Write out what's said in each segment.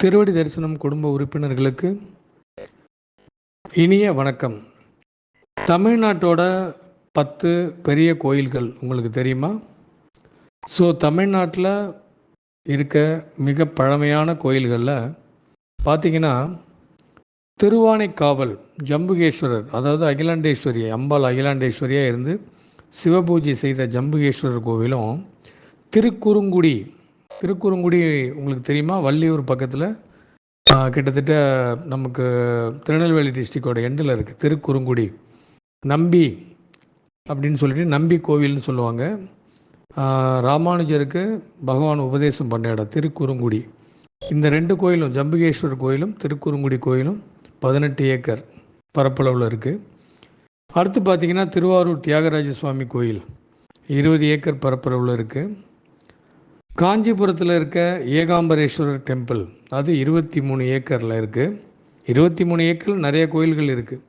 திருவடி தரிசனம் குடும்ப உறுப்பினர்களுக்கு இனிய வணக்கம். தமிழ்நாட்டோட பத்து பெரிய கோயில்கள் உங்களுக்கு தெரியுமா? ஸோ தமிழ்நாட்டில் இருக்க மிக பழமையான கோயில்களில் பார்த்தீங்கன்னா திருவானைக்காவல் ஜம்புகேஸ்வரர் அதாவது அகிலாண்டேஸ்வரி அம்பாள் அகிலாண்டேஸ்வரியாக இருந்து சிவபூஜை செய்த ஜம்புகேஸ்வரர் கோவிலும் திருக்குறுங்குடி திருக்குறுங்குடி உங்களுக்கு தெரியுமா? வள்ளியூர் பக்கத்தில் கிட்டத்தட்ட நமக்கு திருநெல்வேலி டிஸ்ட்ரிக்டோட எண்டில் இருக்குது திருக்குறுங்குடி. நம்பி அப்படின்னு சொல்லிட்டு நம்பி கோவில்னு சொல்லுவாங்க. ராமானுஜருக்கு பகவான் உபதேசம் பண்ண இடம் திருக்குறுங்குடி. இந்த ரெண்டு கோயிலும் ஜம்புகேஸ்வரர் கோயிலும் திருக்குறுங்குடி கோயிலும் பதினெட்டு ஏக்கர் பரப்பளவில் இருக்குது அடுத்து பார்த்திங்கன்னா திருவாரூர் தியாகராஜ சுவாமி கோயில் இருபது ஏக்கர் பரப்பளவில் இருக்குது காஞ்சிபுரத்தில் இருக்க ஏகாம்பரேஸ்வரர் டெம்பிள் அது இருபத்தி மூணு ஏக்கரில் இருக்குது இருபத்தி மூணு ஏக்கரில் நிறைய கோயில்கள் இருக்குது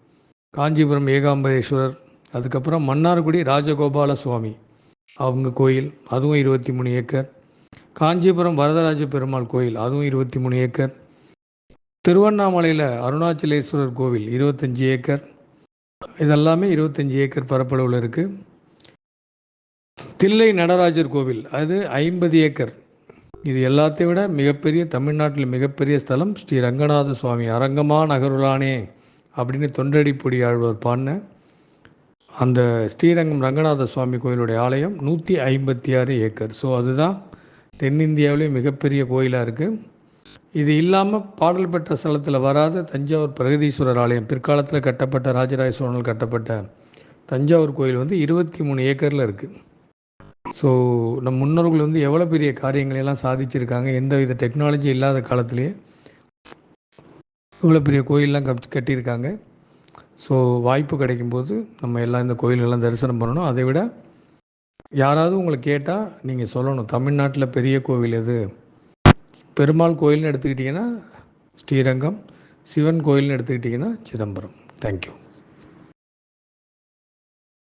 காஞ்சிபுரம் ஏகாம்பரேஸ்வரர் அதுக்கப்புறம் மன்னார்குடி ராஜகோபால சுவாமி அவங்க கோயில் அதுவும் இருபத்தி மூணு ஏக்கர். காஞ்சிபுரம் வரதராஜ பெருமாள் கோயில் அதுவும் இருபத்தி மூணு ஏக்கர். திருவண்ணாமலையில் அருணாச்சலேஸ்வரர் கோவில் இருபத்தஞ்சி ஏக்கர். இதெல்லாமே இருபத்தஞ்சி ஏக்கர் பரப்பளவில் இருக்குது தில்லை நடராஜர் கோவில் அது ஐம்பது ஏக்கர். இது எல்லாத்தையும் விட மிகப்பெரிய தமிழ்நாட்டில் மிகப்பெரிய ஸ்தலம் ஸ்ரீ ரங்கநாத சுவாமி அரங்கமா நகருளானே அப்படின்னு தொண்டடிப்பொடி ஆழ்வார் பாடின அந்த ஸ்ரீரங்கம் ரங்கநாத சுவாமி கோயிலுடைய ஆலயம் நூற்றி ஐம்பத்தி ஆறு ஏக்கர். ஸோ அதுதான் தென்னிந்தியாவிலே மிகப்பெரிய கோயிலாக இருக்குது இது இல்லாமல் பாடல் பெற்ற ஸ்தலத்தில் வராத தஞ்சாவூர் பிரகதீஸ்வரர் ஆலயம் பிற்காலத்தில் கட்டப்பட்ட ராஜராஜ சோழனால் கட்டப்பட்ட தஞ்சாவூர் கோயில் வந்து இருபத்தி மூணு ஏக்கரில் இருக்குது ஸோ நம் முன்னோர்கள் வந்து எவ்வளோ பெரிய காரியங்களை எல்லாம் சாதிச்சிருக்காங்க எந்த வித டெக்னாலஜி இல்லாத காலத்திலேயே இவ்வளோ பெரிய கோயிலெலாம் கப் கட்டியிருக்காங்க. ஸோ வாய்ப்பு கிடைக்கும்போது நம்ம எல்லாம் இந்த கோயிலெல்லாம் தரிசனம் பண்ணணும். அதை விட யாராவது உங்களை கேட்டால் நீங்கள் சொல்லணும் தமிழ்நாட்டில் பெரிய கோவில் எது? பெருமாள் கோயில்னு எடுத்துக்கிட்டிங்கன்னா ஸ்ரீரங்கம் சிவன் கோயில்னு எடுத்துக்கிட்டிங்கன்னா சிதம்பரம். தேங்க்யூ